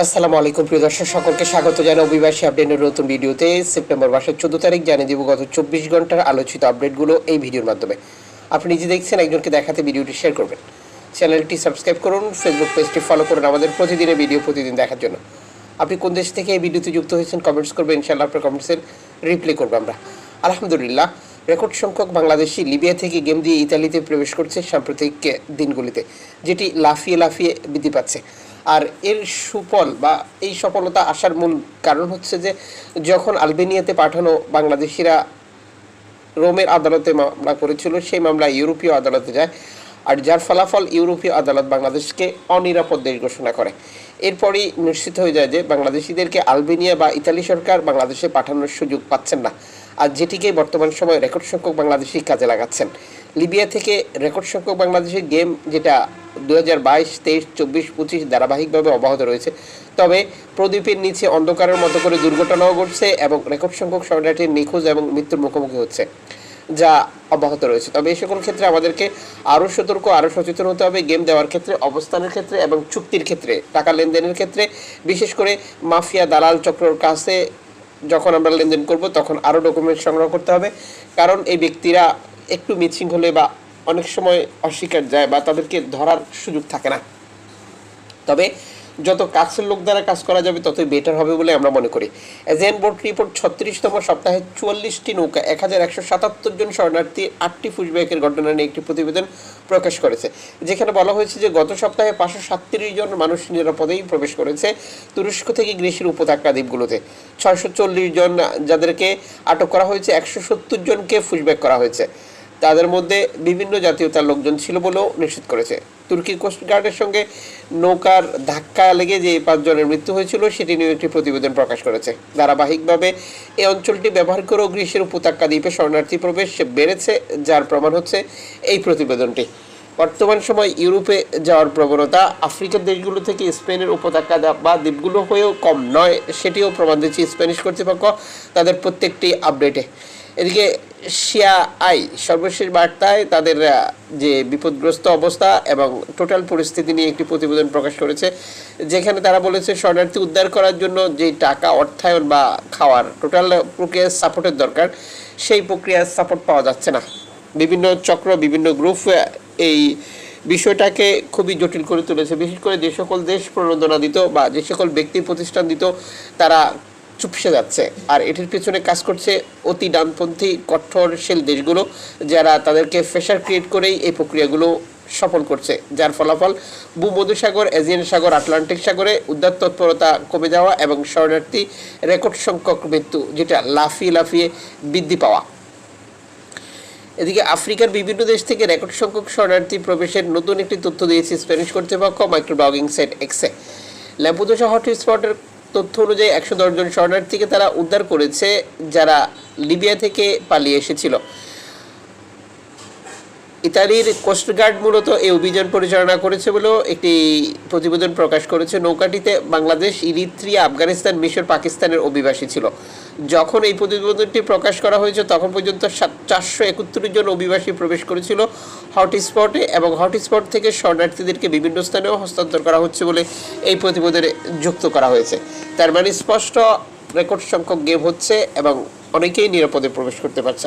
আসসালামু আলাইকুম, প্রিয় দর্শক, সকলকে স্বাগত জানাই অভিবাসী আপডেটের নতুন ভিডিওতে। সেপ্টেম্বর মাসের চোদ্দ তারিখ জানিয়ে দিব গত চব্বিশ ঘণ্টার আলোচিত আপডেটগুলো এই ভিডিওর মাধ্যমে। আপনি নিজে দেখছেন, একজনকে দেখাতে ভিডিওটি শেয়ার করবেন। চ্যানেলটি সাবস্ক্রাইব করুন ফেসবুক পেজটি ফলো করুন আমাদের প্রতিদিনের ভিডিও প্রতিদিন দেখার জন্য। আপনি কোন দেশ থেকে এই ভিডিওতে যুক্ত হয়েছেন কমেন্টস করবেন, ইনশাআল্লাহ আপনার কমেন্টসের রিপ্লাই করব আমরা। আলহামদুলিল্লাহ রেকর্ড সংখ্যক বাংলাদেশি লিবিয়া থেকে গেম দিয়ে ইতালিতে প্রবেশ করছে সাম্প্রতিক দিনগুলিতে, যেটি লাফিয়ে লাফিয়ে বৃদ্ধি পাচ্ছে। আর এর সুফল বা এই সফলতা আসার মূল কারণ হচ্ছে যে যখন আলবেনিয়াতে পাঠানো বাংলাদেশিরা রোমের আদালতে মামলা করেছিল, সেই মামলা ইউরোপীয় আদালতে যায় আর যার ফলাফল ইউরোপীয় আদালত বাংলাদেশকে অনিরাপদ দেশ ঘোষণা করে। এরপরই নিশ্চিত হয়ে যায় যে বাংলাদেশিদেরকে আলবেনিয়া বা ইতালি সরকার বাংলাদেশে পাঠানোর সুযোগ পাচ্ছেন না। আর যেটিকে বর্তমান সময়ে রেকর্ড সংখ্যক বাংলাদেশি কাজে লাগাচ্ছেন। লিবিয়া থেকে রেকর্ড সংখ্যক বাংলাদেশের গেম যেটা দু হাজার বাইশ, তেইশ, চব্বিশ, পঁচিশ ধারাবাহিকভাবে অব্যাহত রয়েছে। তবে প্রদীপের নিচে অন্ধকারের মতো করে দুর্ঘটনাও ঘটছে এবং রেকর্ড সংখ্যক শরণার্থীর নিখোঁজ এবং মৃত্যুর মুখোমুখি হচ্ছে, যা অব্যাহত রয়েছে। তবে এই সকল ক্ষেত্রে আমাদেরকে আরও সতর্ক, আরও সচেতন হতে হবে। গেম দেওয়ার ক্ষেত্রে, অবস্থানের ক্ষেত্রে এবং চুক্তির ক্ষেত্রে, টাকা লেনদেনের ক্ষেত্রে। বিশেষ করে মাফিয়া দালাল চক্রর কাছে যখন আমরা লেনদেন করব, তখন আরও ডকুমেন্ট সংগ্রহ করতে হবে। কারণ এই ব্যক্তিরা একটু মিচিং হলে বা অনেক সময় অস্বীকার যায় বা তাদেরকে ধরার সুযোগ থাকে না। তবে যত কাছের লোক দ্বারা কাজ করা যাবে ততই বেটার হবে বলে আমরা মনে করি। এজেন্ট বোর্ড রিপোর্ট ছত্রিশতম সপ্তাহে চুয়াল্লিশটি নৌকা, এক হাজার একশো সাতাত্তর জন শরণার্থী, আটটি পুশব্যাকের ঘটনা নিয়ে একটি প্রতিবেদন প্রকাশ করেছে। যেখানে বলা হয়েছে যে গত সপ্তাহে পাঁচশো সাতত্রিশ জন মানুষ নিরাপদেই প্রবেশ করেছে তুরস্ক থেকে গ্রীসের উপত্যকা দ্বীপগুলোতে। ছয়শো চল্লিশ জন যাদেরকে আটক করা হয়েছে, একশো সত্তর জনকে ফুসব্যাক করা হয়েছে। তাদের মধ্যে বিভিন্ন জাতীয়তার লোকজন ছিল বলেও নিশ্চিত করেছে। তুর্কি কোস্টগার্ডের সঙ্গে নৌকার ধাক্কা লেগে যে পাঁচজনের মৃত্যু হয়েছিল, সেটি নিয়ে একটি প্রতিবেদন প্রকাশ করেছে। ধারাবাহিকভাবে এই অঞ্চলটি ব্যবহার করেও গ্রীষ্মের উপত্যকা দ্বীপে শরণার্থী প্রবেশ বেড়েছে, যার প্রমাণ হচ্ছে এই প্রতিবেদনটি। বর্তমান সময় ইউরোপে যাওয়ার প্রবণতা আফ্রিকার দেশগুলো থেকে স্পেনের উপত্যকা বা দ্বীপগুলো হয়েও কম নয়, সেটিও প্রমাণ দিচ্ছে স্প্যানিশ কর্তৃপক্ষ তাদের প্রত্যেকটি আপডেটে। এদিকে শিয়া আই সর্বশেষ বার্তায় তাদের যে বিপদগ্রস্ত অবস্থা এবং টোটাল পরিস্থিতি নিয়ে একটি প্রতিবেদন প্রকাশ করেছে, যেখানে তারা বলেছে শরণার্থী উদ্ধার করার জন্য যে টাকা, অর্থায়ন বা খাওয়ার টোটাল প্রক্রিয়ার সাপোর্টের দরকার, সেই প্রক্রিয়ার সাপোর্ট পাওয়া যাচ্ছে না। বিভিন্ন চক্র, বিভিন্ন গ্রুপ এই বিষয়টাকে খুবই জটিল করে তুলেছে। বিশেষ করে যে সকল দেশ প্রণোদনা দিত বা যে সকল ব্যক্তি প্রতিষ্ঠান দিত তারা চুপসে যাচ্ছে। আর এটির পেছনে কাজ করছে অতি ডানপন্থী কঠোরশীল দেশগুলো, যারা তাদেরকে ফেসার ক্রিয়েট করেই এই প্রক্রিয়াগুলো সফল করছে। যার ফলাফল ভূমধ্যসাগর এজিয়ান সাগর, আটলান্টিক সাগরে উদ্ধার তৎপরতা কমে যাওয়া এবং শরণার্থী রেকর্ড সংখ্যক মৃত্যু, যেটা লাফিয়ে লাফিয়ে বৃদ্ধি পাওয়া। এদিকে আফ্রিকার বিভিন্ন দেশ থেকে রেকর্ড সংখ্যক শরণার্থী প্রবেশের নতুন একটি তথ্য দিয়েছে স্প্যানিশ কর্তৃপক্ষ মাইক্রো ব্লগিং সাইট এক্সে ল্যাম্পুদোসা হটস্পটের তথ্য অনুযায়ী একশো দশজন শরণার্থীকে তারা উদ্ধার করেছে যারা লিবিয়া থেকে পালিয়ে এসেছিল। ইতালির কোস্টগার্ড মূলত এই অভিযান পরিচালনা করেছে বলেও একটি প্রতিবেদন প্রকাশ করেছে। নৌকাটিতে বাংলাদেশ, ইরিত্রিয়া, আফগানিস্তান, মিশর, পাকিস্তানের অভিবাসী ছিল। যখন এই প্রতিবেদনটি প্রকাশ করা হয়েছে, তখন পর্যন্ত চারশো একত্রিশ জন অভিবাসী প্রবেশ করেছিল হটস্পটে এবং হটস্পট থেকে শরণার্থীদেরকে বিভিন্ন স্থানেও হস্তান্তর করা হচ্ছে বলে এই প্রতিবেদনে যুক্ত করা হয়েছে। তার মানে স্পষ্ট রেকর্ড সংখ্যক গেম হচ্ছে এবং অনেকেই নিরাপদে প্রবেশ করতে পারছে।